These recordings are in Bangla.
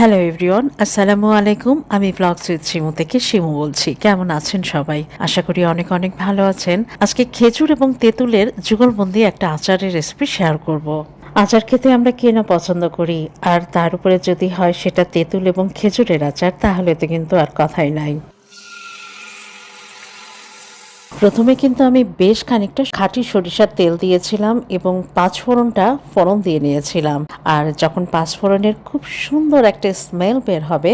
হ্যালো এভরিওয়ান আসসালামু আলাইকুম আমি ব্লগ সুইথ শিমু থেকে শিমু বলছি। কেমন আছেন সবাই? আশা করি অনেক অনেক ভালো আছেন। আজকে খেজুর এবং তেঁতুলের যুগলবন্দি একটা আচারের রেসিপি শেয়ার করব। আচার খেতে আমরা কে না পছন্দ করি? আর তার উপরে যদি হয় সেটা তেঁতুল এবং খেজুরের আচার, তাহলে তো কিন্তু আর কথাই নাই। প্রথমে কিন্তু আমি বেশ খানিকটা খাঁটি সরিষার তেল দিয়েছিলাম এবং পাঁচফোড়নটা ফোড়ন দিয়ে নিয়েছিলাম। আর যখন পাঁচফোড়নের খুব সুন্দর একটা স্মেল বের হবে,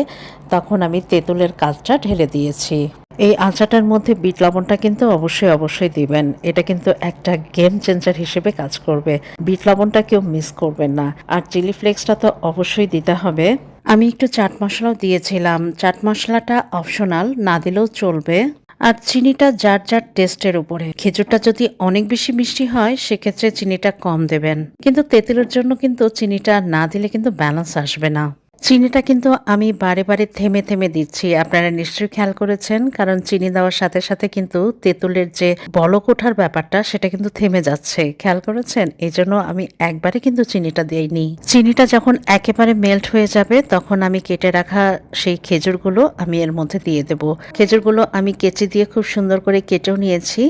তখন আমি তেঁতুলের কাজটা ঢেলে দিয়েছি। এই আচাটার মধ্যে বিট লবণটা কিন্তু অবশ্যই অবশ্যই দিবেন। এটা কিন্তু একটা গেম চেঞ্জার হিসেবে কাজ করবে। বিট লবণটা কেউ মিস করবেন না। আর চিলি ফ্লেক্সটা তো অবশ্যই দিতে হবে। আমি একটু চাট মশলাও দিয়েছিলাম। চাট মশলাটা অপশনাল না দিলেও চলবে। আর চিনিটা যার যার টেস্টের উপরে। খেজুরটা যদি অনেক বেশি মিষ্টি হয়, সেক্ষেত্রে চিনিটা কম দেবেন। কিন্তু তেঁতুলের জন্য কিন্তু চিনিটা না দিলে কিন্তু ব্যালেন্স আসবে না। চিনিটা কিন্তু আমি বারে বারে থেমে থেমে দিচ্ছি। আপনারা নিশ্চয়ই খেয়াল করেছেন, কারণ চিনি দেওয়ার সাথে সাথে কিন্তু তেঁতুলের যে বলক ওঠার ব্যাপারটা, সেটা কিন্তু থেমে যাচ্ছে। খেয়াল করেছেন? এই জন্য আমি একবারে কিন্তু চিনিটা দিইনি। চিনিটা যখন একেবারে মেল্ট হয়ে যাবে, তখন আমি কেটে রাখা সেই খেজুরগুলো আমি এর মধ্যে দিয়ে দেব। খেজুরগুলো আমি কেচি দিয়ে খুব সুন্দর করে কেটেও নিয়েছি।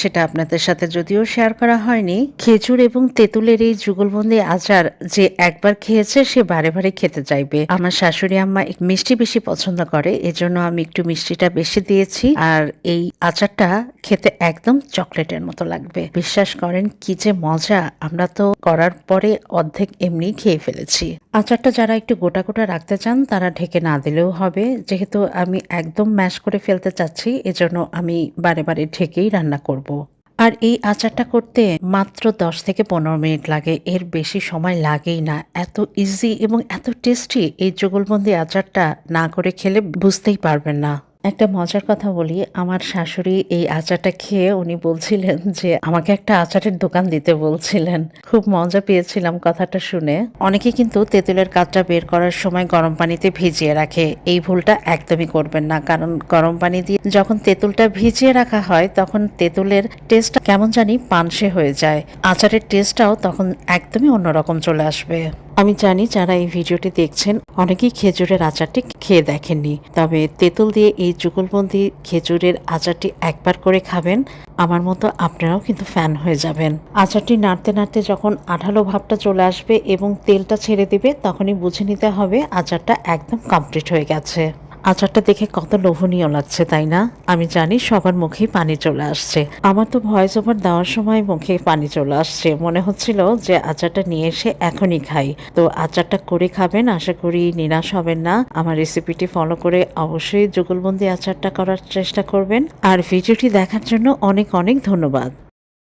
সেটা আপনাদের সাথে যদিও শেয়ার করা হয়নি। খেজুর এবং তেঁতুলের এই যুগলবন্দি আচার যে একবার খেয়েছে, সে বারে বারে খেতে চাইবে। আমার শাশুড়ি আম্মা মিষ্টি বেশি পছন্দ করে, এজন্য আমি একটু মিষ্টিটা বেশি দিয়েছি। আর এই আচারটা খেতে একদম চকলেটের মতো লাগবে। বিশ্বাস করেন কি যে মজা, আমরা তো করার পরে অর্ধেক এমনি খেয়ে ফেলেছি। আচারটা যারা একটু গোটা গোটা রাখতে চান, তারা ঢেকে না দিলেও হবে। যেহেতু আমি একদম ম্যাশ করে ফেলতে চাচ্ছি, এজন্য আমি বারে বারে ঢেকেই রান্না করব। আর এই আচারটা করতে মাত্র দশ থেকে পনেরো মিনিট লাগে। এর বেশি সময় লাগেই না। এত ইজি এবং এত টেস্টি এই যুগলবন্দি আচারটা না করে খেলে বুঝতেই পারবেন না। একটা মজার কথা বলি। আমার শাশুড়ি এই আচারটা খেয়ে উনি বলছিলেন যে, আমাকে একটা আচারের দোকান দিতে বলছিলেন। খুব মজা পেয়েছিলাম কথাটা শুনে। অনেকে কিন্তু তেঁতুলের কাঠটা বের করার সময় গরম পানিতে ভিজিয়ে রাখে। এই ভুলটা একদমই করবেন না। কারণ গরম পানি দিয়ে যখন তেঁতুলটা ভিজিয়ে রাখা হয়, তখন তেঁতুলের টেস্টটা কেমন জানি পানসে হয়ে যায়। আচারের টেস্টটাও তখন একদমই অন্যরকম চলে আসবে। আমি জানি যারা এই ভিডিওটি দেখছেন, অনেকেই খেজুরের আচারটি খেয়ে দেখেননি। তবে তেঁতুল দিয়ে এই যুগলবন্দি খেজুরের আচারটি একবার করে খাবেন, আমার মতো আপনারাও কিন্তু ফ্যান হয়ে যাবেন। আচারটি নাড়তে নাড়তে যখন আঠালো ভাবটা চলে আসবে এবং তেলটা ছেড়ে দেবে, তখনই বুঝে নিতে হবে আচারটা একদম কমপ্লিট হয়ে গেছে। আচারটা দেখে কত লোভনীয় লাগছে, তাই না? আমি জানি সবার মুখেই পানি চলে আসছে। আমার তো ভয়েস ওভার দেওয়ার সময় মুখে পানি চলে আসছে। মনে হচ্ছিল যে আচারটা নিয়ে এসে এখনই খাই। তো আচারটা করে খাবেন, আশা করি নিরাশ হবেন না। আমার রেসিপিটি ফলো করে অবশ্যই যুগলবন্দি আচারটা করার চেষ্টা করবেন। আর ভিডিওটি দেখার জন্য অনেক অনেক ধন্যবাদ।